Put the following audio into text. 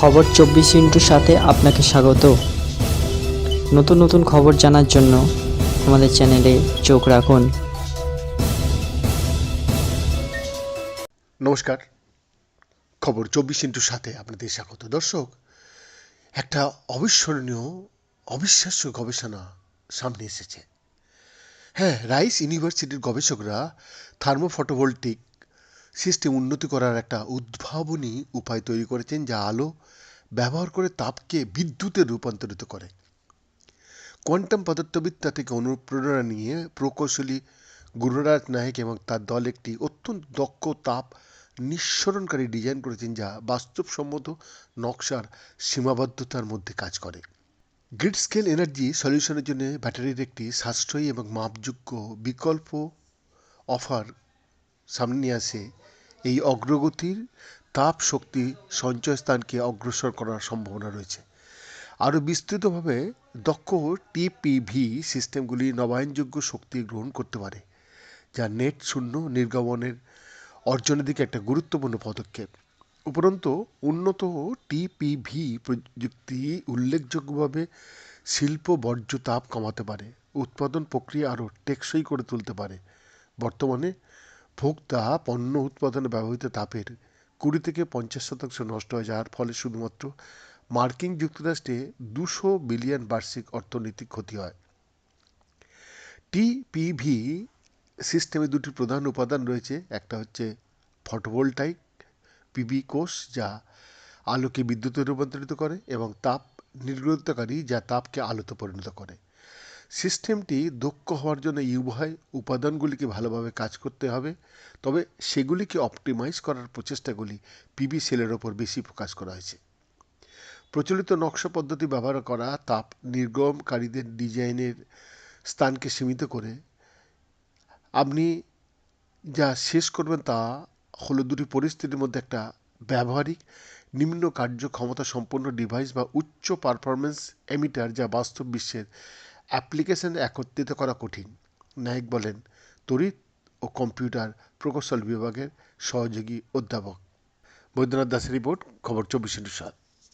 খবর চব্বিশ ইন্টুর সাথে আপনাকে স্বাগত। নতুন নতুন খবর জানার জন্য আমাদের চ্যানেলে চোখ রাখুন। নমস্কার। খবর চব্বিশ ইন্টুর সাথে আপনাদের স্বাগত। দর্শক, একটা অবিস্মরণীয়, অবিশ্বাস্য গবেষণা সামনে এসেছে। হ্যাঁ রাইস ইউনিভার্সিটির গবেষকরা থার্মোফটোভোল্টিক সিস্টেম উন্নতি করার একটা উদ্ভাবনী উপায় তৈরি করেছেন যা আলো ব্যবহার করে তাপকে বিদ্যুতে রূপান্তরিত করে। কোয়ান্টাম পদার্থবিদ্যা থেকে অনুপ্রেরণা নিয়ে প্রকৌশলী গুরুরাজ নায়ক এবং তার দল একটি অত্যন্ত দক্ষ তাপ নিঃসরণকারী ডিজাইন করেছেন যা বাস্তবসম্মত নকশার সীমাবদ্ধতার মধ্যে কাজ করে। গ্রিড স্কেল এনার্জি সলিউশনের জন্য ব্যাটারির একটি সাশ্রয়ী এবং মাপযোগ্য বিকল্প অফার সামনে আসে এই অগ্রগতির তাপ শক্তি সঞ্চয়স্থানকে অগ্রসর করার সম্ভাবনা রয়েছে। আরও বিস্তৃতভাবে দক্ষ টিপিভি সিস্টেমগুলি নবায়নযোগ্য শক্তি গ্রহণ করতে পারে, যা নেট শূন্য নির্গমনের অর্জনের দিকে একটা গুরুত্বপূর্ণ পদক্ষেপ। উপরন্তু, উন্নত টিপিভি প্রযুক্তি উল্লেখযোগ্যভাবে শিল্প বর্জ্য তাপ কমাতে পারে, উৎপাদন প্রক্রিয়া আরও টেকসই করে তুলতে পারে। বর্তমানে ভোক্তা পণ্য উৎপাদনে ব্যবহৃত তাপের কুড়ি থেকে পঞ্চাশ শতাংশ নষ্ট হয় যার ফলে শুধুমাত্র মার্কিন যুক্তরাষ্ট্রে দুশো বিলিয়ন বার্ষিক অর্থনৈতিক ক্ষতি হয়। টিপিভি সিস্টেমে দুটি প্রধান উপাদান রয়েছে, একটা হচ্ছে ফটোভোল্টাইক পিবি কোষ, যা আলোকে বিদ্যুতে রূপান্তরিত করে, এবং তাপ নির্গতকারী যা তাপকে আলোতে পরিণত করে। সিস্টেমটি দক্ষ হওয়ার জন্য উভয় উপাদানগুলিকে ভালোভাবে কাজ করতে হবে। তবে সেগুলিকে অপটিমাইজ করার প্রচেষ্টাগুলি পিবি সেলের ওপর বেশি ফোকাস করা হয়েছে। প্রচলিত নকশা পদ্ধতি ব্যবহার করা, তাপ নির্গমকারীদের ডিজাইনের স্থানকে সীমিত করে আপনি যা শেষ করবেন তা হলো দুটি পরিস্থিতির মধ্যে একটা ব্যবহারিক, নিম্ন কার্যক্ষমতা সম্পন্ন ডিভাইস বা উচ্চ পারফরমেন্স এমিটার যা বাস্তব বিশ্বের অ্যাপ্লিকেশন একত্রিত করা কঠিন। নায়ক বলেন, তড়িৎ ও কম্পিউটার প্রকৌশল বিভাগের সহযোগী অধ্যাপক। বৈদ্যনাথ দাসের রিপোর্ট, খবর চব্বিশ সাত।